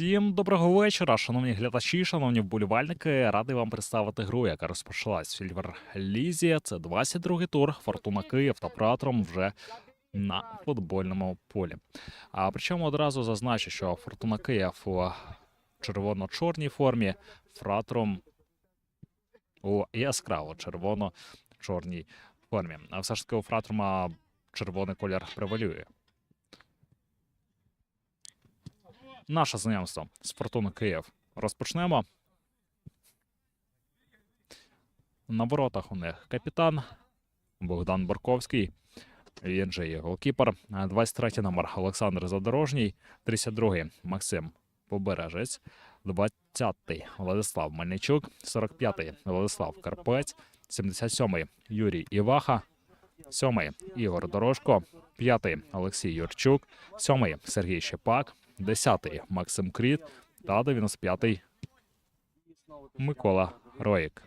Всім доброго вечора, шановні глядачі, шановні вболівальники. Радий вам представити гру, яка розпочалась в Сільвер Лізі. Це 22-й тур. Фортуна Київ та Пратром вже на футбольному полі. А причому одразу зазначу, що Фортуна Київ у червоно-чорній формі, Фратром у яскраво червоно-чорній формі. А все ж таки у Фратрома червоний колір превалює. Наше знайомство з Фортуни Київ розпочнемо. На воротах у них капітан Богдан Борковський. Він же є голкіпер. 23 номер Олександр Задорожній, 32 Максим Побережець, 20-й Владислав Мельничук, 45-й Владислав Карпець, 77-й Юрій Іваха, 7-й Ігор Дорожко, 5-й Олексій Юрчук, 7-й Сергій Щепак, 10-й Максим Кріт та 95-й Микола Роїк.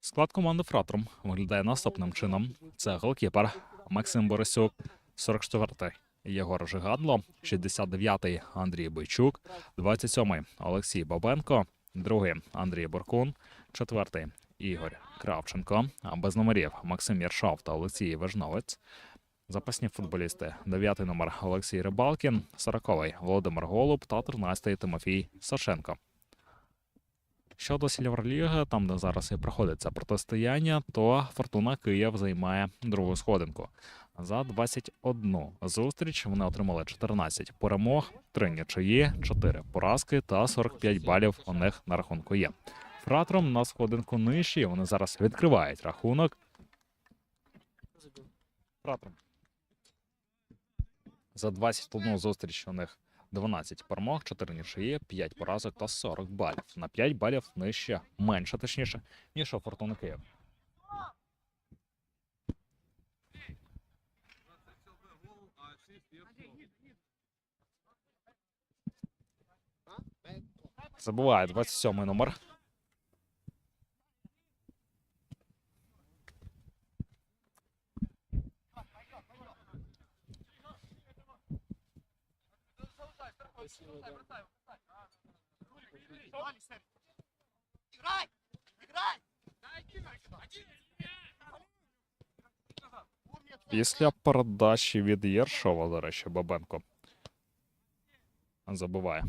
Склад команди Фратром виглядає наступним чином: це голкіпер Максим Борисюк, 44-й Єгор Жигадло, 69-й Андрій Бойчук, 27-й Олексій Бабенко, 2-й Андрій Боркун, 4-й Ігор Кравченко, без номерів Максим Єршов та Олексій Вежновець. Запасні футболісти: 9-й номер Олексій Рибалкін, 40-й Володимир Голуб та 13-й Тимофій Сашенко. Щодо Сільверліги, там де зараз і проходить це протистояння, то Фортуна Київ займає другу сходинку. За 21 зустріч вони отримали 14 перемог, 3 нічиї, 4 поразки та 45 балів у них на рахунку є. Фратром на сходинку нижчі. Вони зараз відкривають рахунок. Фратром. За 21 зустріч у них 12 перемог, 4 нічиї, 5 поразок та 40 балів. На 5 балів нижче, менше точніше, ніж у Фортуни Київ. Забуває 27 номер. Играй! Играй! Після передачі від Єршова, до речі, Бабенко забуває.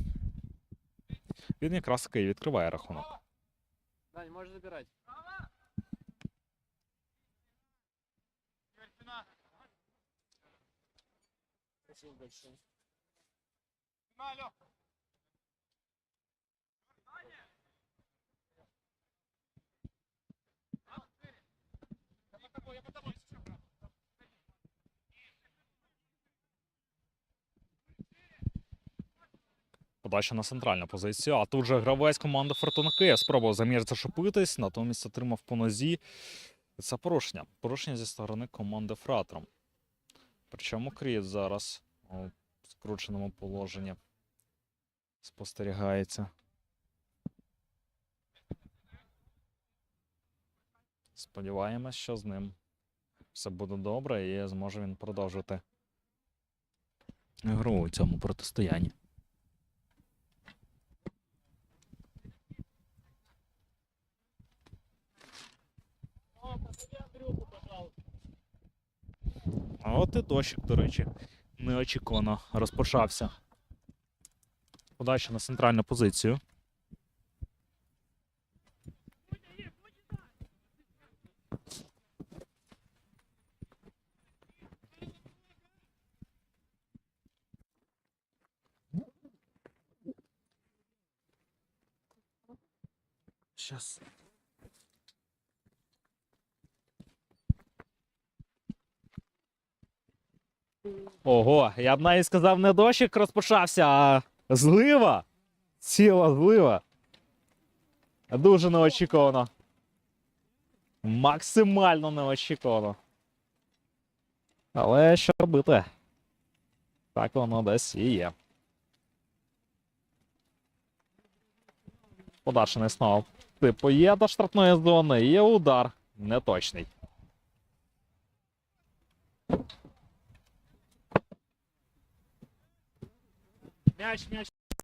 Він якраз таки відкриває рахунок. Дань, можешь забирать. Спасибо большое. Подача на центральну позицію. А тут же гравець команди Фортуна спробував замір зашипитись, натомість отримав по нозі. Це порушення. Порушення зі сторони команди Фратром. Причому Кріт зараз у скрученому положенні спостерігається. Сподіваємось, що з ним все буде добре і зможе він продовжити гру у цьому протистоянні. А от і дощик, до речі, неочікувано розпочався. Подача на центральну позицію. Сейчас. Ого, я б навіть сказав, не дощик розпочався, а злива. Ціла злива. Дуже неочікувано. Максимально неочікувано. Але що робити? Так воно десь і є. Подачений знову. Типу, є до штрафної зони, є удар. Неточний. Me acha, me acha.